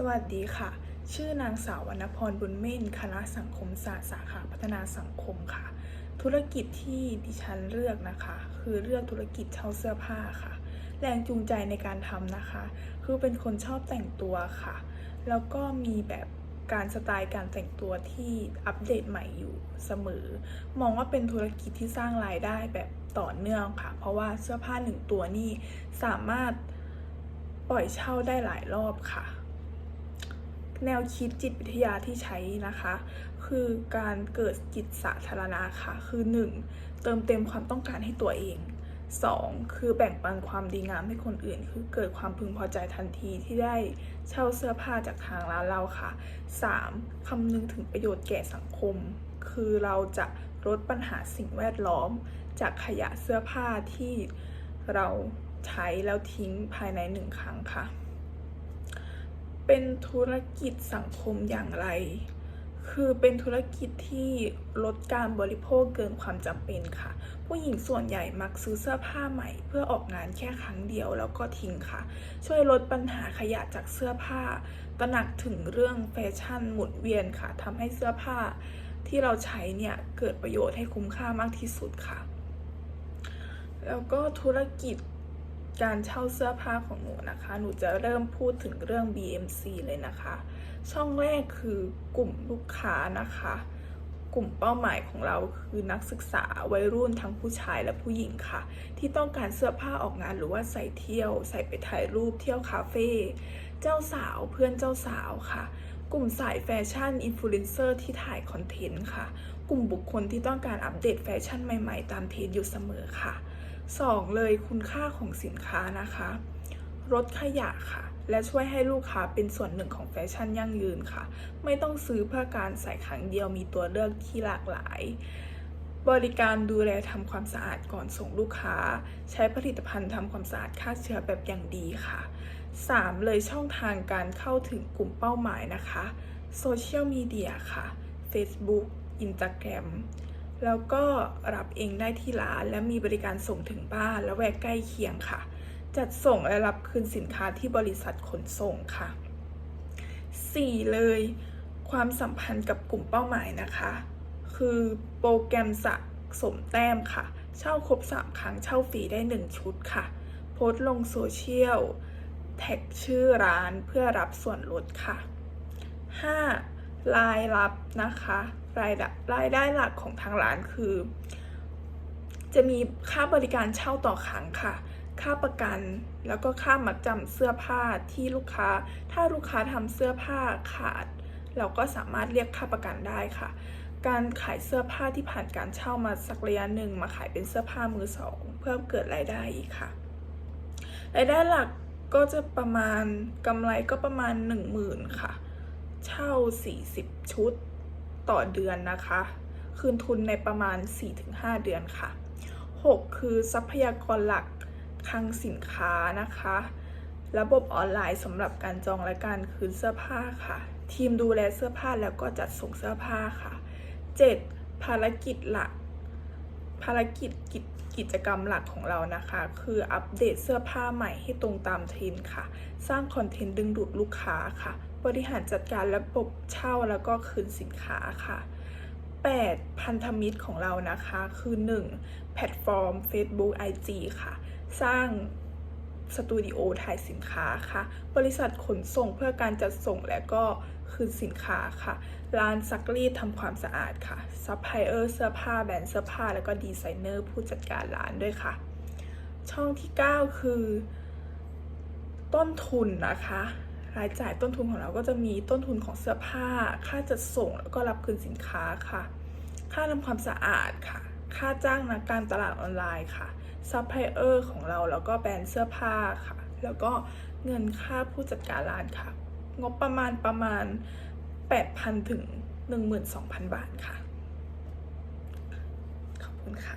สวัสดีค่ะ ชื่อนางสาววรรณพรบุญเม่น คณะสังคมศาสตร์สาขาพัฒนาสังคมค่ะ ธุรกิจที่ดิฉันเลือกนะคะ คือเลือกธุรกิจเช่าเสื้อผ้าค่ะ แรงจูงใจในการทำนะคะ คือเป็นคนชอบแต่งตัวค่ะ แล้วก็มีแบบการสไตล์การแต่งตัวที่อัปเดตใหม่อยู่เสมอ มองว่าเป็นธุรกิจที่สร้างรายได้แบบต่อเนื่องค่ะ เพราะว่าเสื้อผ้าหนึ่งตัวนี่สามารถปล่อยเช่าได้หลายรอบค่ะ แนวคิดจิตวิทยาที่ใช้นะคะ คือการเกิดจิตสาธารณะค่ะ คือ 1. เติมเต็มความต้องการให้ตัวเอง 2. คือแบ่งปันความดีงามให้คนอื่น คือเกิดความพึงพอใจทันทีที่ได้เช่าเสื้อผ้าจากทางร้านเราค่ะ 3. คำนึงถึงประโยชน์แก่สังคม คือเราจะลดปัญหาสิ่งแวดล้อม จากขยะเสื้อผ้าที่เราใช้แล้วทิ้งภายในหนึ่งครั้งค่ะ เป็นธุรกิจสังคมอย่างไร คือเป็นธุรกิจที่ลดการบริโภคเกินความจำเป็นค่ะ ผู้หญิงส่วนใหญ่มักซื้อเสื้อผ้าใหม่ เพื่อออกงานแค่ครั้งเดียวแล้วก็ทิ้งค่ะ ช่วยลดปัญหาขยะจากเสื้อผ้า ตระหนักถึงเรื่องแฟชั่นหมุนเวียนค่ะทำให้เสื้อผ้าที่เราใช้เนี่ยเกิดประโยชน์ให้คุ้มค่ามากที่สุดค่ะ แล้วก็ธุรกิจ การเช่าเสื้อผ้าของหนูนะคะ หนูจะเริ่มพูดถึงเรื่อง BMC เลยนะคะ ช่องแรกคือกลุ่มลูกค้านะคะ กลุ่มเป้าหมายของเราคือนักศึกษาวัยรุ่นทั้งผู้ชายและผู้หญิงค่ะ ที่ต้องการเสื้อผ้าออกงานหรือว่าใส่เที่ยว ใส่ไปถ่ายรูปเที่ยวคาเฟ่ เจ้าสาวเพื่อนเจ้าสาวค่ะ กลุ่มสายแฟชั่นอินฟลูเอนเซอร์ที่ถ่ายคอนเทนต์ค่ะ กลุ่มบุคคลที่ต้องการอัปเดตแฟชั่นใหม่ๆ ตามเทรนด์อยู่เสมอค่ะ 2. เลยคุณค่าของสินค้านะคะลดขยะค่ะ และช่วยให้ลูกค้าเป็นส่วนหนึ่งของแฟชั่นยั่งยืนค่ะ ไม่ต้องซื้อเพื่อการใส่ครั้งเดียวมีตัวเลือกที่หลากหลาย บริการดูแลทำความสะอาดก่อนส่งลูกค้า ใช้ผลิตภัณฑ์ทำความสะอาดฆ่าเชื้อแบบอย่างดีค่ะ 3. เลยช่องทางการเข้าถึงกลุ่มเป้าหมายนะคะโซเชียลมีเดียค่ะ Facebook Instagram แล้วก็รับเองได้ที่ร้าน และมีบริการส่งถึงบ้านและแวกใกล้เคียงค่ะ จัดส่งและรับคืนสินค้าที่บริษัทขนส่งค่ะ 4. เลย ความสัมพันธ์กับกลุ่มเป้าหมายนะคะ คือโปรแกรมสะสมแต้มค่ะ เช่าครบ 3 ครั้งเช่าฟรีได้ 1 ชุดค่ะ โพสต์ลงโซเชียล แท็กชื่อร้านเพื่อรับส่วนลดค่ะ 5. รายรับนะคะรายได้รายได้หลักของทางร้านคือ จะมีค่าบริการเช่าต่อครั้งค่ะ ค่าประกันแล้วก็ค่ามัดจำเสื้อผ้าที่ลูกค้า ถ้าลูกค้าทำเสื้อผ้าขาด เราก็สามารถเรียกค่าประกันได้ค่ะ การขายเสื้อผ้าที่ผ่านการเช่ามาสักระยะหนึ่งมาขายเป็นเสื้อผ้ามือสอง เพื่อเกิดรายได้อีกค่ะรายได้หลัก ก็จะประมาณกำไรก็ประมาณ 10,000 ค่ะ เช่า 40 ชุดต่อเดือนนะคะ คืนทุนในประมาณ 4-5 เดือนค่ะ 6 คือทรัพยากรหลักคลังสินค้านะคะ ระบบออนไลน์สำหรับการจองและการคืนเสื้อผ้าค่ะ ทีมดูแลเสื้อผ้าแล้วก็จัดส่งเสื้อผ้าค่ะ 7. ภารกิจหลัก ภารกิจกิจกิจกรรมหลักของเรานะคะ คืออัปเดตเสื้อผ้าใหม่ให้ตรงตามเทรนด์ค่ะ สร้างคอนเทนต์ดึงดูดลูกค้าค่ะ บริหารจัดการระบบเช่าแล้วก็คืนสินค้าค่ะ 8. พันธมิตรของเรานะคะ คือ 1. แพลตฟอร์ม Facebook IG ค่ะ สร้าง สตูดิโอถ่ายสินค้าค่ะ บริษัทขนส่งเพื่อการจัดส่งและก็คืนสินค้าค่ะ ร้านซักรีดทำความสะอาดค่ะ ซัพพลายเออร์เสื้อผ้าแบรนด์เสื้อผ้า แล้วก็ดีไซเนอร์ผู้จัดการร้านด้วยค่ะ ช่องที่ 9 คือ ต้นทุนนะคะ รายจ่ายต้นทุนของเราก็จะมีต้นทุนของเสื้อผ้า ค่าจัดส่งแล้วก็รับคืนสินค้าค่ะ ค่าทำความสะอาดค่ะ ค่าจ้างนักการตลาดออนไลน์ค่ะซัพพลายเออร์ของเราแล้วก็แบรนด์เสื้อผ้าค่ะ แล้วก็เงินค่าผู้จัดการร้านค่ะ งบประมาณประมาณ 8,000 ถึง 12,000 บาทค่ะ ขอบคุณค่ะ